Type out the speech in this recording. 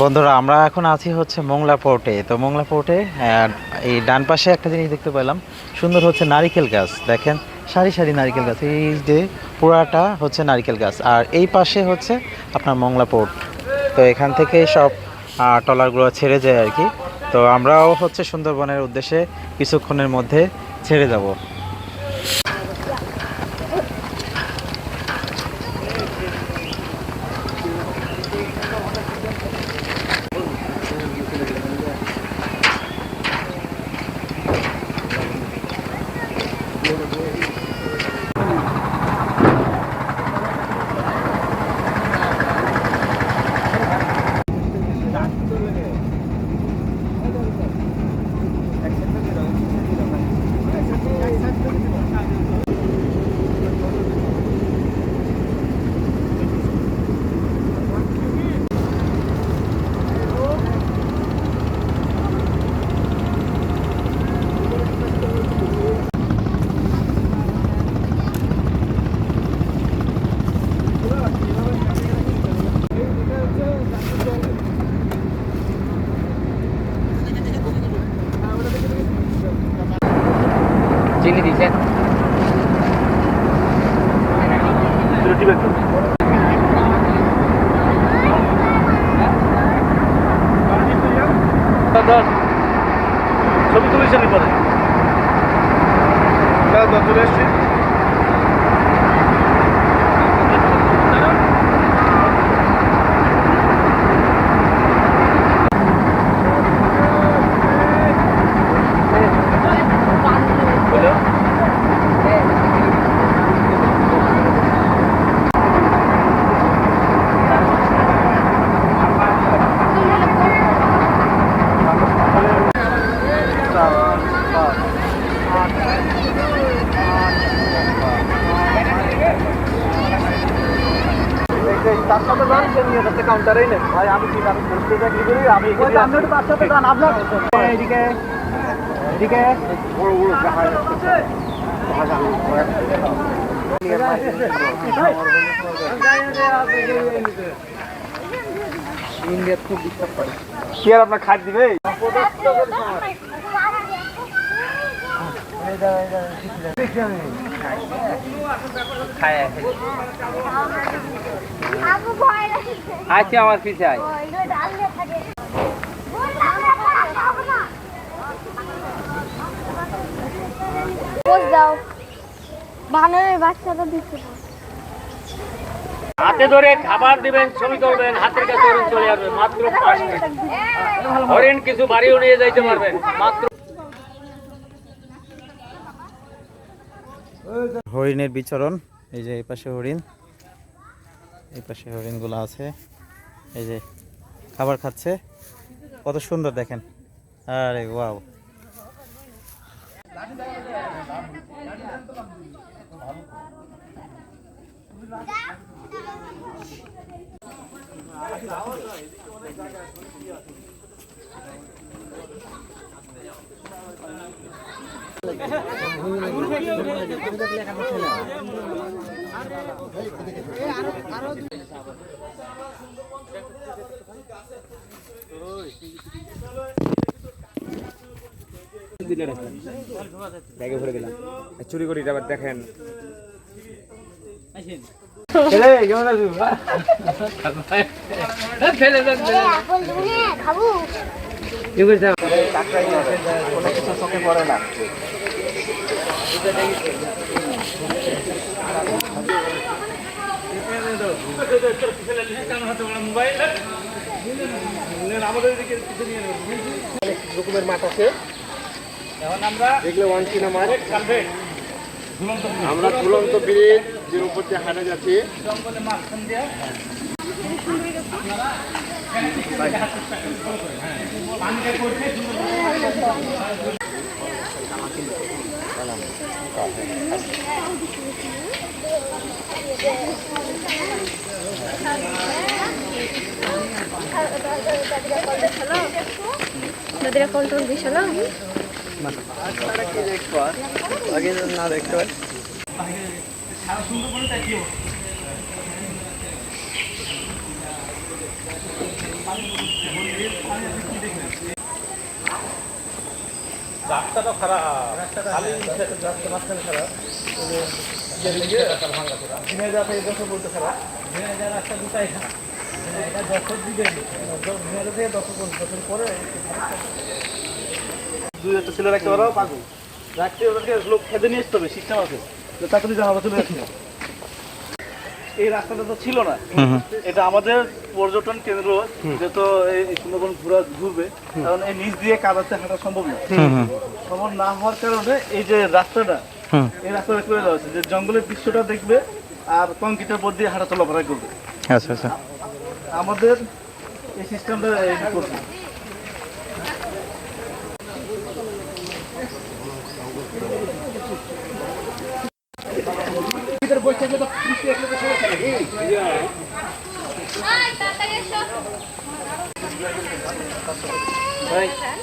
বন্ধুরা আমরা এখন আছি হচ্ছে মোংলা পোর্টে তো মোংলা পোর্টে এই ডান পাশে একটা জিনিস দেখতে পেলাম। সুন্দর হচ্ছে নারিকেল গাছ দেখেন সারি সারি নারিকেল গাছ। এই যে পুরাটা হচ্ছে নারিকেল গাছ। আর এই পাশে হচ্ছে আপনার মোংলা পোর্ট তো এখান থেকে সব আহ, ট্রলারগুলো ছেড়ে যায় আর কি। তো আমরাও হচ্ছে সুন্দরবনের উদ্দেশ্যে কিছুক্ষণের মধ্যে ছেড়ে যাব। চিনি দিছে। ছবি তুলেছেন পরে চলে এসছি সাথে যান সে নিয়ে যাচ্ছে কাউন্টারেই নেই ভাই আমি কি আমি করতে চাকরি করি আমি আপনি একটু তার সাথে যান আপনার এদিকে এদিকে বড় বড় জাহাজ ইন্ডিয়ার খুব বিশ্বাস করে কি আর আপনার খাট দিবে? আচ্ছা আমার পিছে, আয়। হাতে ধরে খাবার দিবেন, ছবি তুলবেন, হাতের কাছে চলে আসবে মাত্র পাঁচ হরিণ কিছু বাড়িও নিয়ে যাইতে পারবেন। মাত্র হরিণের বিচরণ, এই যে এই পাশে হরিণ, এই পাশে হরিণগুলো আছে, এই যে খাবার খাচ্ছে, কত সুন্দর দেখেন, আরে ওয়াও। চুরি করি আবার দেখেন আপন তুমি খাব কোনো কিছু চোখে পড়ে না রকমের আছে। দেখলে ওয়ান মাছ আমরা ঝুলন্ত ব্রিজ যে উপর দিয়ে হাঁটা যাচ্ছি। নদীরা কন্ট্রোল দিছ না? আগে না রাস্তাটা খারাপ খালি রাস্তা মাঝখানে খারাপ বলতে খারাপ ঝিনাইদা রাস্তা দুটাই খারাপ। এটা যশোর দিকে ঝিনাইদা থেকে যশোর পর্যন্ত যশোর পরে দুই একটা ছেলে রাখতে পারো পাগল। রাখতে ওদেরকে লোক খেতে নিয়ে আসতে হবে সিস্টেম আছে। তো তাড়াতাড়ি জানাব চলে যাচ্ছি। এই রাস্তাটা তো ছিল না। এটা আমাদের পর্যটন কেন্দ্র যেহেতু এই সুন্দরবন ঘুরা ঘুরবে কারণ এই নিচ দিয়ে কাদাতে হাঁটা সম্ভব না। সম্ভব না হওয়ার কারণে এই যে রাস্তাটা এই রাস্তাটা করে দেওয়া যে জঙ্গলের দৃশ্যটা দেখবে আর কংক্রিটের পর দিয়ে হাঁটা চলাফেরা করবে। আচ্ছা আচ্ছা। আমাদের এই সিস্টেমটা রেডি করব Right.